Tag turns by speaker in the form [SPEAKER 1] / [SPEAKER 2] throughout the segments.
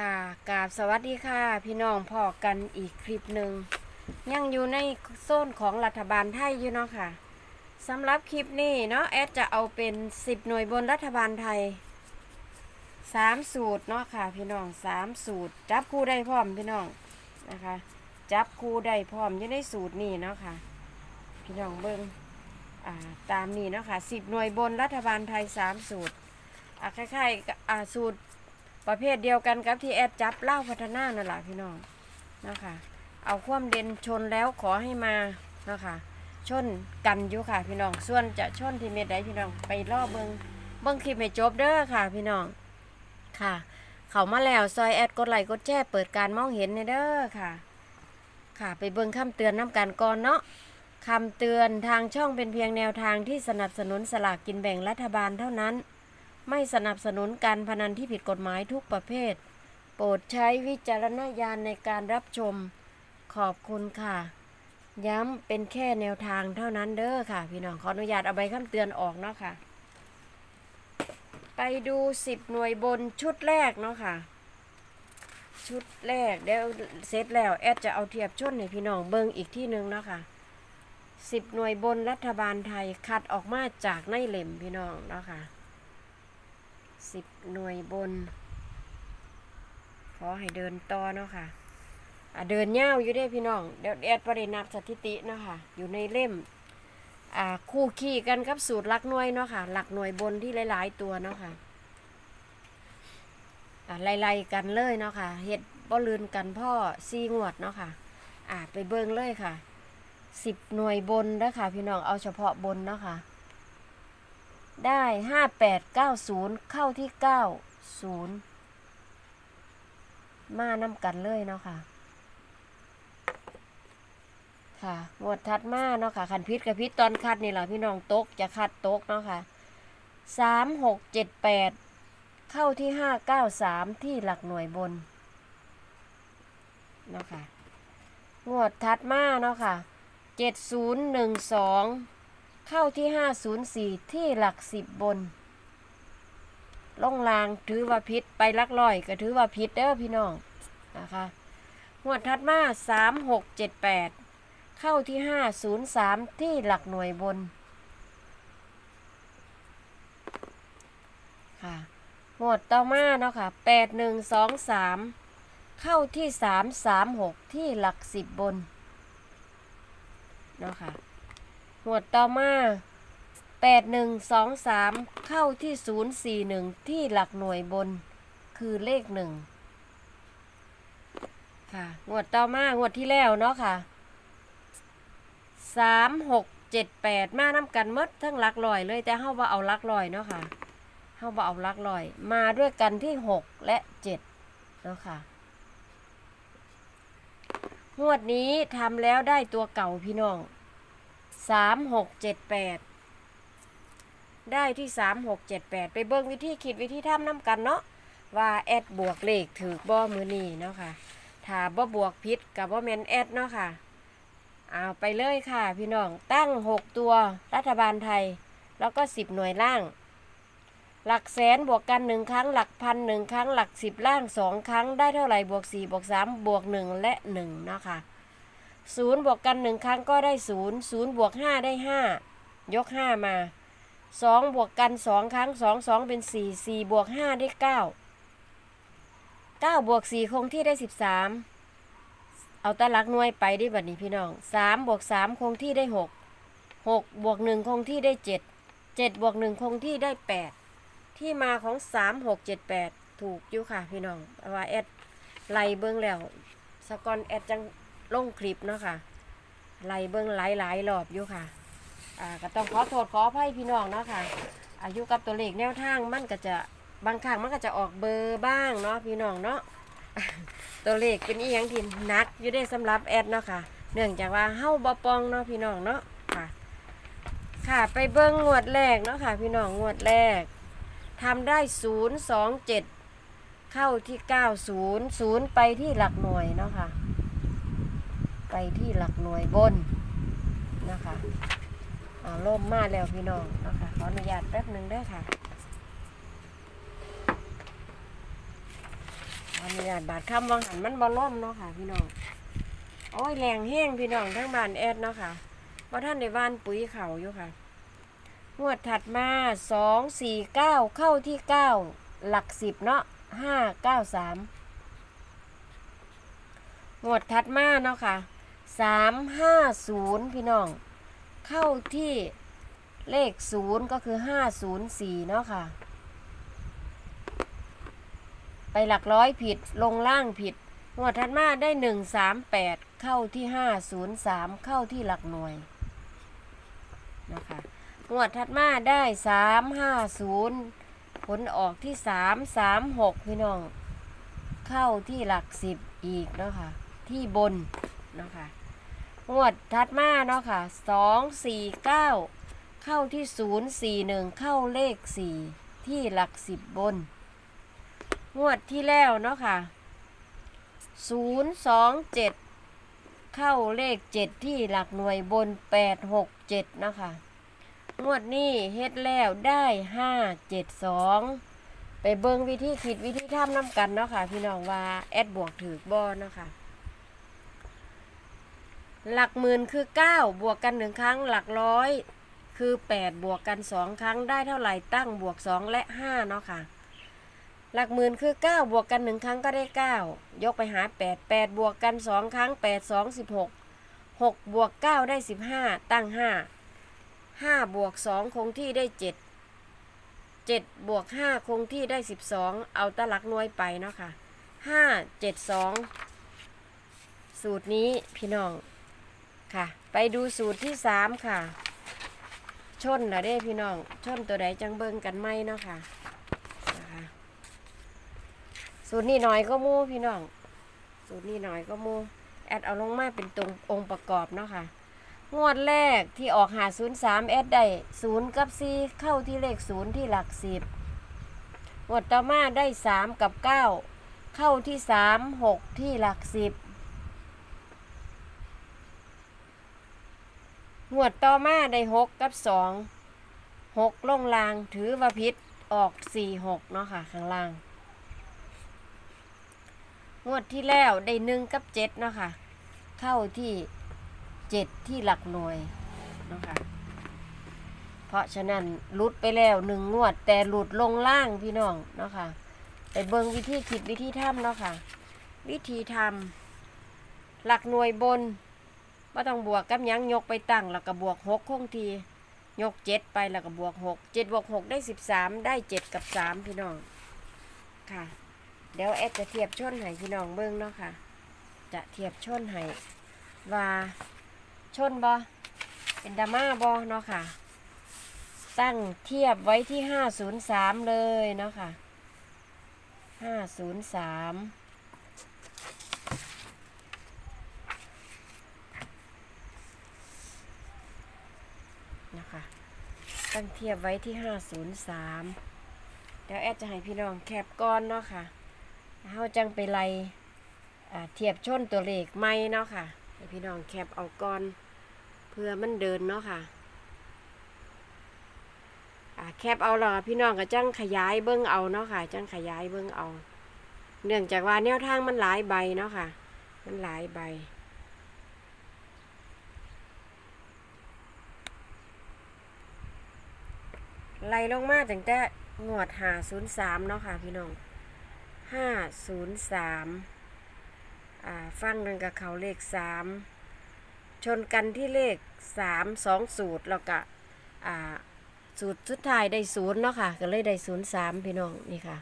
[SPEAKER 1] ค่ะกราบสวัสดีค่ะ พี่น้องพอกันอีกคลิปหนึ่งยังอยู่ในโซนของรัฐบาลไทยอยู่เนาะค่ะสำหรับคลิปนี้เนาะแอดจะเอาเป็น 10 หน่วยบนรัฐบาลไทย 3 สูตรเนาะค่ะ พี่น้อง 3 สูตร จับคู่ได้พร้อมพี่น้องนะคะ จับคู่ได้พร้อมอยู่ในสูตรนี้เนาะค่ะ พี่น้องเบิ้งอ่าตามนี้เนาะค่ะ 10 หน่วยบนรัฐบาลไทย 3 สูตรคล้ายๆสูตร ประเภทเดียวกันกับที่แอดจับเล่าพัฒนานั่นแหละพี่น้องนะคะเอาความเด่นชนแล้วขอให้มานะคะชนกันอยู่ค่ะพี่น้องส่วนจะชนที่เม็ดใดพี่น้องไปรอบเบิงเบิงคลิปให้จบเด้อค่ะ พี่น้องค่ะ เขามาแล้วซอยแอดกดไลค์กดแชร์เปิดการมองเห็นในเด้อค่ะ ค่ะไปเบิงคำเตือนน้ำกันก่อนเนาะคำเตือนทางช่องเป็นเพียงแนวทางที่สนับสนุนสลากกินแบ่งรัฐบาลเท่านั้น ไม่สนับสนุนการพนันที่ผิดกฎหมายทุกประเภท โปรดใช้วิจารณญาณในการรับชม ขอบคุณค่ะ ย้ำเป็นแค่แนวทางเท่านั้นเด้อค่ะ พี่น้องขออนุญาตเอาใบคำเตือนออกเนาะค่ะ ไปดูสิบหน่วยบนชุดแรกเนาะค่ะ ชุดแรกเดี๋ยวเสร็จแล้ว แอดจะเอาเทียบชนให้พี่น้องเบิ่งอีกที่หนึ่งเนาะค่ะสิบหน่วยบนรัฐบาลไทยคัดออกมาจากในเหล่มพี่น้องเนาะค่ะ สิบหน่วยบน ขอให้เดินต่อเนาะค่ะอะเดินเง่าวอยู่ได้พี่น้อง เดี๋ยวแอดประเด็นนับสถิติเนาะค่ะ อยู่ในเล่มอ่าคู่ขี่กันกับสูตรหลักหน่วยเนาะค่ะ หลักหน่วยบนที่หลาย ๆ ตัวเนาะค่ะอ่าไล่ๆกันเลยเนาะค่ะเฮ็ดบ่ลืนกันพ่อซีงวดเนาะค่ะ อ่าไปเบิ่งเลยค่ะสิบหน่วยบนนะค่ะพี่น้องเอาเฉพาะบนเนาะค่ะ ได้ห้าแปดเก้าศูนย์เข้าที่เก้าศูนย์มานำกันเลยเนาะค่ะ ค่ะงวดทัดมาเนาะค่ะคันพิษกับพิษตอนคัดนี่แหละพี่น้องตกจะคัดตกเนาะค่ะสามหกเจ็ดแปดเข้าที่ห้าเก้าสามที่หลักหน่วยบนเนาะค่ะงวดทัดมาเนาะค่ะเจ็ดศูนย์หนึ่งสอง เข้าที่ 504 ที่หลักสิบบน ลงลางถือว่าพิษไปลักลอยก็ถือว่าพิษเด้อพี่น้องนะคะหวดทัดมา 3678 เข้าที่ 503 ที่หลักหน่วยบนค่ะหมวดต่อมาเนาะค่ะ 8123 เข้าที่ 336 ที่หลักสิบบนเนาะค่ะ วดต่อมาแปดหนึ่งสองสามเข้าที่ศูนย์สี่หนึ่งที่หลักหน่วยบน คือเลขหนึ่งค่ะ งวดต่อมางวดที่แล้วเนาะค่ะสามหกเจ็ดแปดมาน้ำกันมดทั้งหลักลอยเลยแต่เฮาว่าเอาลักลอยเนาะค่ะเฮาว่าเอาลักลอย มาด้วยกันที่หกและเจ็ดเนาะค่ะงวดนี้ทำแล้วได้ตัวเก่าพี่น้อง สามหกเจ็ดแปดได้ที่สามหกเจ็ดแปดไปเบิ่งวิธีคิดวิธีทำน้ำกันเนาะว่าแอดบวกเลขถือบ่มือนีเนาะค่ะถ้าบ่บวกพิษกับบ่แมนแอดเนาะค่ะเอาไปเลยค่ะ พี่น้องตั้งหกตัวรัฐบาลไทย แล้วก็สิบหน่วยล่าง หลักแสนบวกกันหนึ่งครั้ง หลักพันหนึ่งครั้ง หลักสิบล่างสองครั้งได้เท่าไหร่บวกสี่บวกสามบวกหนึ่งและหนึ่งเนาะค่ะ ศูนย์บวกกันหนึ่งครั้งก็ได้ศูนย์ศูนย์บวกห้าได้ห้ายกห้ามาสองบวกกันสองครั้งสองสองเป็นสี่สี่บวกห้าได้เก้าเก้าบวกสี่คงที่ได้สิบสามเอาตะลักน่วยไปได้บัดนี้พี่น้องสามบวกสามคงที่ได้หกหกบวกหนึ่งคงที่ได้เจ็ดเจ็ดบวกหนึ่งคงที่ได้แปดที่มาของสามหกเจ็ดแปดถูกอยู่ค่ะพี่น้องว่าแอดไล่เบิ้องแล้วสกอนแอดจัง ลงคลิปเนาะค่ะไล่เบิ้งหลายหลายรอบอยู่ค่ะอ่าก็ต้องขอโทษขออภัยพี่น้องเนาะค่ะ อายุกับตัวเลขแนวทางมันก็จะบางครั้งมันก็จะออกเบอร์บ้างเนาะพี่น้องเนาะตัวเลขเป็นอีหยังที่นักอยู่ได้สำหรับแอดเนาะค่ะ เนื่องจากว่าเฮ้าบ่ปองเนาะพี่น้องเนาะค่ะ ค่ะไปเบิ้งงวดแรกเนาะค่ะ พี่น้องงวดแรกทำได้ศูนย์สองเจ็ดเข้าที่เก้าศูนย์ศูนย์ไปที่หลักหน่วยเนาะค่ะ ไปที่หลักหน่วยบนนะคะเอาล่มมาแล้วพี่น้องนะคะขออนุญาตแป๊บหนึ่งเด้ค่ะขออนุญาตบาดคำวังหันมันบ่ล่มเนาะค่ะพี่น้องโอ้ยแรงแห้งพี่น้องทั้งบ้านแอดเนาะค่ะว่าท่านในบ้านปุ๋ยเขาอยู่ค่ะงวดถัดมาสองสี่เก้าเข้าที่เก้าหลักสิบเนาะห้าเก้าสามงวดถัดมาเนาะค่ะ สามห้าศูนย์พี่น้อง เข้าที่เลขศูนย์ก็คือห้าศูนย์สี่เนาะค่ะ ไปหลักร้อยผิดลงล่างผิดงวดถัดมาได้หนึ่งสามแปดเข้าที่ห้าศูนย์สามเข้าที่หลักหน่วยนะคะงวดถัดมาได้สามห้าศูนย์ผลออกที่สามสามหกพี่น้อง เข้าที่หลักสิบอีกเนาะค่ะที่บนเนาะค่ะ งวดถัดมาเนาะค่ะสองสี่เก้าเข้าที่ศูนย์สี่หนึ่งเข้าเลขสี่ที่หลักสิบบน งวดที่แล้วเนาะค่ะศูนย์สองเจ็ดเข้าเลขเจ็ดที่หลักหน่วยบนแปดหกเจ็ดเนาะค่ะงวดนี้เฮ็ดแล้วได้ห้าเจ็ดสองไปเบิงวิธีคิดวิธีทำน้ำกันเนาะค่ะพี่น้องว่าแอดบวกถือบอเนาะค่ะ หลักหมื่นคือเก้าบวกกันหนึ่งครั้ง หลักร้อยคือแปดบวกกันสองครั้งได้เท่าไหร่ตั้งบวกสองและห้าเนาะค่ะ หลักหมื่นคือ 9 บวกกันหนึ่งครั้งก็ได้ 9 ยกไปหา 8 8 บวกกัน 2 ครั้ง 8 2 16 6 บวก 9 ได้ 15 ตั้ง 5 5 บวก 2 คงที่ได้ 7 7 บวก 5 คงที่ได้ 12 เอาตะหลักน่วยไปเนาะค่ะ 5 7 2 สูตรนี้พี่น้อง ค่ะ ไปดูสูตรที่3ค่ะ ชนนะเด้พี่น้อง ชนตัวใดจังเบิงกันไหมเนาะค่ะนะคะสูตรนี้หน่อยก็มูพี่น้อง สูตรนี้หน่อยก็มูแอดเอาลงมาเป็นตรงองค์ประกอบเนาะค่ะ งวดแรกที่ออกหาศูนย์สามแอดได้ศูนย์กับสี่เข้าที่เลขศูนย์ที่หลักสิบงวดต่อมาได้สามกับเก้าเข้าที่สามหกที่หลักสิบ งวดต่อมาได้หกกับสองหกลงลางถือว่าพิษออกสี่หกเนาะค่ะข้างล่าง งวดที่แล้วได้หนึ่งกับเจ็ดเนาะค่ะ เข้าที่เจ็ดที่หลักหน่วยเนาะค่ะเพราะฉะนั้นหลุดไปแล้วหนึ่งงวด แต่หลุดลงล่างพี่น้องเนาะค่ะไปเบิงวิธีคิดวิธีทำเนาะค่ะ วิธีทำหลักหน่วยบน ว่าต้องบวกกับหยังยกไปตั้งแล้วก็บวกหกคงที ยกเจ็ดไปแล้วก็บวกหกเจ็ดบวกหกได้สิบสามได้เจ็ดกับสามพี่น้อง ค่ะ เดี๋ยวแอดจะเทียบชนให้พี่น้องเบิ้งเนาะค่ะ จะเทียบชนให้ว่าชนบอเป็นดาม่าบอเนาะค่ะ ตั้งเทียบไว้ที่ห้าศูนย์สามเลยเนาะค่ะห้าศูนย์สามนะคะ ตั้งเทียบไว้ที่ห้าศูนย์สามเดี๋ยวแอดจะให้พี่น้องแคปก้อนเนาะค่ะเฮาจังไปไล่เทียบชนตัวเลขไม่เนาะค่ะให้พี่น้องแคปเอาก่อน เพื่อมันเดินเนาะค่ะอ่าแคปเอาหรอพี่น้องก็จังขยายเบิ้งเอาเนาะค่ะ จังขยายเบิ้งเอา เนื่องจากว่าแนวทางมันหลายใบเนาะค่ะ มันหลายใบ ไล่ลงมาตั้งแต่งวดหาศูนย์สามเนาะค่ะพี่น้องห้าศูนย์สามอ่าฟังนึงกับเขาเลขสามชนกันที่เลขสามสองสูตรแล้วก็อ่าสูตรสุดท้ายได้ศูนย์เนาะค่ะก็เลยได้ศูนย์สามพี่น้องนี่ค่ะ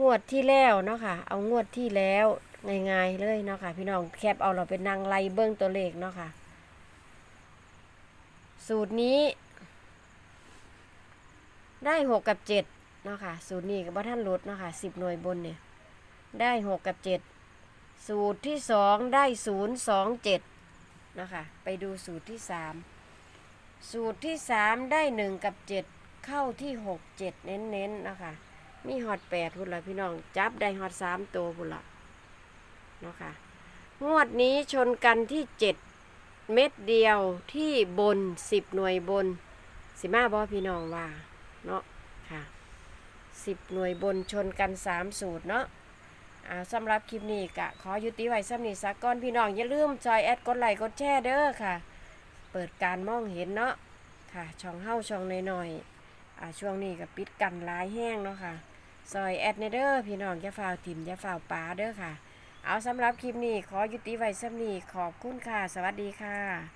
[SPEAKER 1] งวดที่แล้วเนาะค่ะ เอางวดที่แล้วง่ายๆเลยเนาะค่ะ พี่น้องแคปเอาเราเป็นนางไล่เบิ้องตัวเลขเนาะค่ะ สูตรนี้ ได้หกกับเจ็ดเนาะค่ะสูตรนี้กับท่านลดเนาะค่ะสิบหน่วยบนเนี่ยได้หกกับเจ็ดสูตรที่สองได้ศูนย์สองเจ็ดนะคะไปดูสูตรที่สามสูตรที่สามได้หนึ่งกับเจ็ดเข้าที่หกเจ็ดเน้นๆนนะคะมีฮอตแปดพุ่นละพี่น้อง จับได้ฮอตสามตัวพุ่นละเนาะค่ะงวดนี้ชนกันที่เจ็ดเม็ดเดียวที่บนสิบหน่วยบนสิมาบอพี่น้องว่า เนาะค่ะ10หน่วยบนชนกัน3สูตรเนาะอ่าสำหรับคลิปนี้กะขอยุติไว้สำนีสักก่อนพี่น้องอย่าลืมจอยแอดกดไลค์กดแชร์เด้อค่ะ เปิดการมองเห็นเนาะค่ะช่องเฮ้าช่องน้อยๆอ่าช่วงนี้ก็ปิดกันลายแห้งเนาะค่ะซอยแอดในเด้อพี่น้องอย่าฝ่าวถิ่มอย่าฝ่าวปลาเด้อค่ะ เอาสำหรับคลิปนี้ขอยุติไว้สำนีขอบคุณค่ะ สวัสดีค่ะ